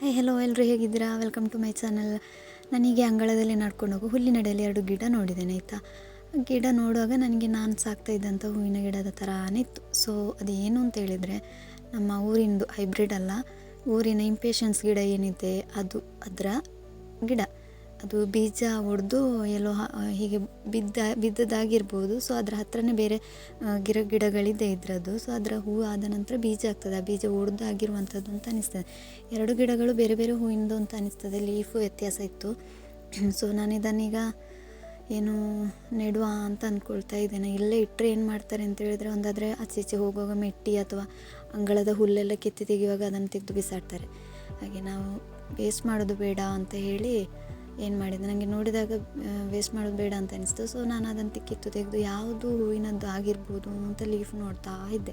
Hi hello ಎಲ್ಲರೂ ಹೇಗಿದ್ದೀರಾ? Welcome to my channel ನನಗೆ ಅಂಗಳದಲ್ಲಿ ನಡ್ಕೊಂಡು ಹೋಗೋ ಹುಲ್ಲಿನಡೆಯಲ್ಲಿ ಎರಡು ಗಿಡ ನೋಡಿದ್ದೇನೆ, ಆಯಿತಾ? ಗಿಡ ನೋಡುವಾಗ ನನಗೆ ನಾನು ಸಾಕ್ತಾ ಇದ್ದಂಥ ಹೂವಿನ ಗಿಡದ ಥರನೇ ಇತ್ತು. ಸೊ ಅದೇನು ಅಂತ ಹೇಳಿದರೆ, ನಮ್ಮ ಊರಿಂದು ಹೈಬ್ರಿಡ್ ಅಲ್ಲ, ಊರಿನ ಇಂಪೇಷನ್ಸ್ ಗಿಡ ಏನಿದೆ, ಅದು ಅದರ ಗಿಡ. ಅದು ಬೀಜ ಒಡೆದು ಎಲ್ಲೋ ಹೀಗೆ ಬಿದ್ದ ಬಿದ್ದದಾಗಿರ್ಬೋದು ಸೊ ಅದರ ಹತ್ರನೇ ಬೇರೆ ಗಿಡ, ಗಿಡಗಳಿದೆ ಇದರದ್ದು. ಸೊ ಅದರ ಹೂ ಆದ ನಂತರ ಬೀಜ ಆಗ್ತದೆ. ಆ ಬೀಜ ಒಡೆದಾಗಿರುವಂಥದ್ದು ಅಂತ ಅನಿಸ್ತದೆ. ಎರಡು ಗಿಡಗಳು ಬೇರೆ ಬೇರೆ ಹೂವಿಂದು ಅಂತ ಅನಿಸ್ತದೆ. ಲೀಫು ವ್ಯತ್ಯಾಸ ಇತ್ತು. ಸೊ ನಾನು ಇದನ್ನೀಗ ಏನು ನೆಡುವ ಅಂತ ಅಂದ್ಕೊಳ್ತಾ ಇದ್ದೇನೆ. ಇಲ್ಲೇ ಇಟ್ಟರೆ ಏನು ಮಾಡ್ತಾರೆ ಅಂತ ಹೇಳಿದ್ರೆ ಒಂದಾದರೆ ಈಚೆ ಹೋಗುವಾಗ ಮೆಟ್ಟಿ ಅಥವಾ ಅಂಗಳದ ಹುಲ್ಲೆಲ್ಲ ಕಿತ್ತಿ ತೆಗೆಯುವಾಗ ಅದನ್ನು ತೆಗೆದು ಬಿಸಾಡ್ತಾರೆ. ಹಾಗೆ ನಾವು ವೇಸ್ಟ್ ಮಾಡೋದು ಬೇಡ ಅಂತ ಹೇಳಿ ಏನು ಮಾಡಿದೆ ನನಗೆ ನೋಡಿದಾಗ ವೇಸ್ಟ್ ಮಾಡೋದು ಬೇಡ ಅಂತ ಅನಿಸ್ತು. ಸೊ ನಾನು ಅದನ್ನು ಕಿತ್ತು ತೆಗೆದು ಯಾವುದು ಹೂವಿನದ್ದು ಆಗಿರ್ಬೋದು ಅಂತ ಲೀಫ್ ನೋಡ್ತಾ ಇದ್ದೆ.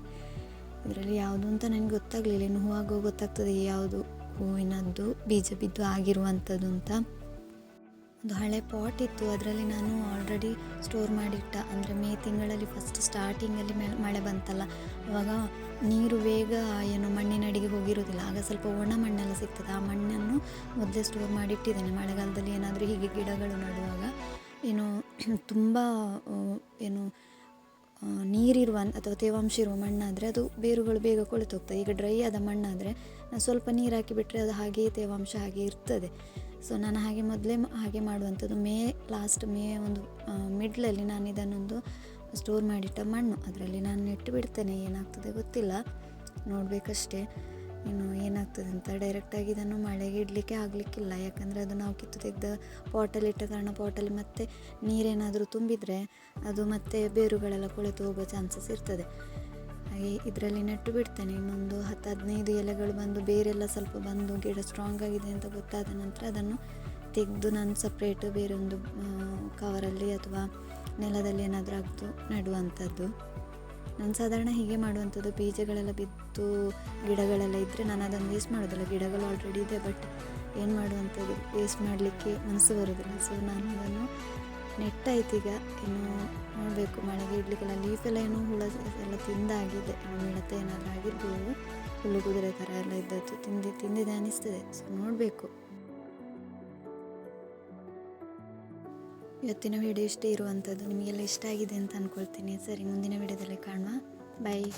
ಇದರಲ್ಲಿ ಯಾವುದು ಅಂತ ನನಗೆ ಗೊತ್ತಾಗಲಿಲ್ಲ. ಇನ್ನು ಹೂವಾಗೋ ಗೊತ್ತಾಗ್ತದೆ ಯಾವುದು ಹೂವಿನದ್ದು ಬೀಜ ಬಿದ್ದು ಆಗಿರುವಂಥದ್ದು ಅಂತ. ಒಂದು ಹಳೆ ಪಾಟ್ ಇತ್ತು. ಅದರಲ್ಲಿ ನಾನು ಆಲ್ರೆಡಿ ಸ್ಟೋರ್ ಮಾಡಿಟ್ಟ. ಅಂದರೆ ಮೇ ತಿಂಗಳಲ್ಲಿ ಫಸ್ಟ್ ಸ್ಟಾರ್ಟಿಂಗಲ್ಲಿ ಮಳೆ ಬಂತಲ್ಲ. ಅವಾಗ ನೀರು ಬೇಗ, ಏನು ಮಣ್ಣಿನಡಿಗೆ ಹೋಗಿರೋದಿಲ್ಲ. ಆಗ ಸ್ವಲ್ಪ ಒಣ ಮಣ್ಣೆಲ್ಲ ಸಿಗ್ತದೆ. ಆ ಮಣ್ಣನ್ನು ಮೊದಲೇ ಸ್ಟೋರ್ ಮಾಡಿಟ್ಟಿದ್ದೇನೆ. ಮಳೆಗಾಲದಲ್ಲಿ ಏನಾದರೂ ಹೀಗೆ ಗಿಡಗಳು ನೆಡುವಾಗ, ಏನು, ತುಂಬ ಏನು ನೀರಿರುವ, ಅಥವಾ ತೇವಾಂಶ ಇರುವ ಮಣ್ಣಾದರೆ ಅದು ಬೇರುಗಳು ಬೇಗ ಕೊಳೆತೋಗ್ತದೆ. ಈಗ ಡ್ರೈ ಆದ ಮಣ್ಣಾದರೆ, ಸ್ವಲ್ಪ ನೀರು ಹಾಕಿಬಿಟ್ರೆ ಅದು ಹಾಗೆಯೇ ತೇವಾಂಶ ಹಾಗೆ ಇರ್ತದೆ. ಸೊ ನಾನು ಹಾಗೆ ಮೊದಲೇ ಹಾಗೆ ಮಾಡುವಂಥದ್ದು. ಮೇ ಲಾಸ್ಟ್ ಮೇ ಒಂದು ಮಿಡ್ಲಲ್ಲಿ ನಾನು ಇದನ್ನೊಂದು ಸ್ಟೋರ್ ಮಾಡಿಟ್ಟ ಮಣ್ಣು. ಅದರಲ್ಲಿ ನಾನು ನೆಟ್ಟು ಬಿಡ್ತೇನೆ. ಏನಾಗ್ತದೆ ಗೊತ್ತಿಲ್ಲ. ನೋಡಬೇಕಷ್ಟೇ. ಇನ್ನು ಏನಾಗ್ತದೆ ಅಂತ ಡೈರೆಕ್ಟಾಗಿ ಇದನ್ನು ಮಳೆಗೆ ಇಡಲಿಕ್ಕೆ ಆಗಲಿಕ್ಕಿಲ್ಲ. ಯಾಕಂದರೆ ಅದು ನಾವು ಕಿತ್ತು ತೆಗೆದ ಪಾಟಲ್ಲಿ ಇಟ್ಟ ಕಾರಣ ಪಾಟಲ್ಲಿ ಮತ್ತೆ ನೀರೇನಾದರೂ ತುಂಬಿದರೆ ಅದು ಮತ್ತೆ ಬೇರುಗಳೆಲ್ಲ ಕೊಳೆತು ಹೋಗೋ ಚಾನ್ಸಸ್ ಇರ್ತದೆ. ಹಾಗೆ ಇದರಲ್ಲಿ ನೆಟ್ಟು ಬಿಡ್ತೇನೆ. ಇನ್ನೊಂದು ಹತ್ತು, ಹದಿನೈದು ಎಲೆಗಳು ಬಂದು ಬೇರೆಲ್ಲ ಸ್ವಲ್ಪ ಬಂದು ಗಿಡ ಸ್ಟ್ರಾಂಗ್ ಆಗಿದೆ ಅಂತ ಗೊತ್ತಾದ ನಂತರ ಅದನ್ನು ತೆಗೆದು ನಾನು ಸಪ್ರೇಟ್ ಬೇರೆ ಒಂದು ಕವರಲ್ಲಿ ಅಥವಾ ನೆಲದಲ್ಲಿ ಏನಾದರೂ ಹಾಕ್ದು ನೆಡುವಂಥದ್ದು. ನಾನು ಸಾಧಾರಣ ಹೀಗೆ ಮಾಡುವಂಥದ್ದು. ಬೀಜಗಳೆಲ್ಲ ಬಿದ್ದು ಗಿಡಗಳೆಲ್ಲ ಇದ್ದರೆ ನಾನು ಅದನ್ನು ವೇಸ್ಟ್ ಮಾಡೋದಿಲ್ಲ. ಗಿಡಗಳು ಆಲ್ರೆಡಿ ಇದೆ ಬಟ್ ಏನು ಮಾಡುವಂಥದ್ದು? ವೇಸ್ಟ್ ಮಾಡಲಿಕ್ಕೆ ಮನಸ್ಸು ಬರೋದಿಲ್ಲ. ಸೊ ನಾನು ಅದನ್ನು ನೆಟ್ಟಾಯ್ತು ಈಗ. ಇನ್ನು ನೋಡಬೇಕು ಮಳೆಗೆ ಇಡ್ಲಿಕ್ಕೆಲ್ಲ ಲೀಫೆಲ್ಲ ಏನೋ ಹುಳ ಎಲ್ಲ ತಿಂದಾಗಿದೆ. ಮಿಡತೆ ಏನಾದರೂ ಆಗಿರ್ಬೋದು. ಹುಲ್ಲು ಕುದುರೆ ಥರ ಎಲ್ಲ ಇದ್ದದ್ದು ತಿಂದು, ತಿಂದಿದೆ ಅನಿಸ್ತದೆ. ಸೊ ನೋಡಬೇಕು. ಇವತ್ತಿನ ವಿಡಿಯೋ ಇಷ್ಟೇ ಇರುವಂಥದ್ದು ನಿಮಗೆಲ್ಲ ಇಷ್ಟ ಆಗಿದೆ ಅಂತ ಅಂದ್ಕೊಳ್ತೀನಿ ಸರಿ, ಮುಂದಿನ ವಿಡಿಯೋದಲ್ಲಿ ಕಾಣುವ. ಬಾಯ್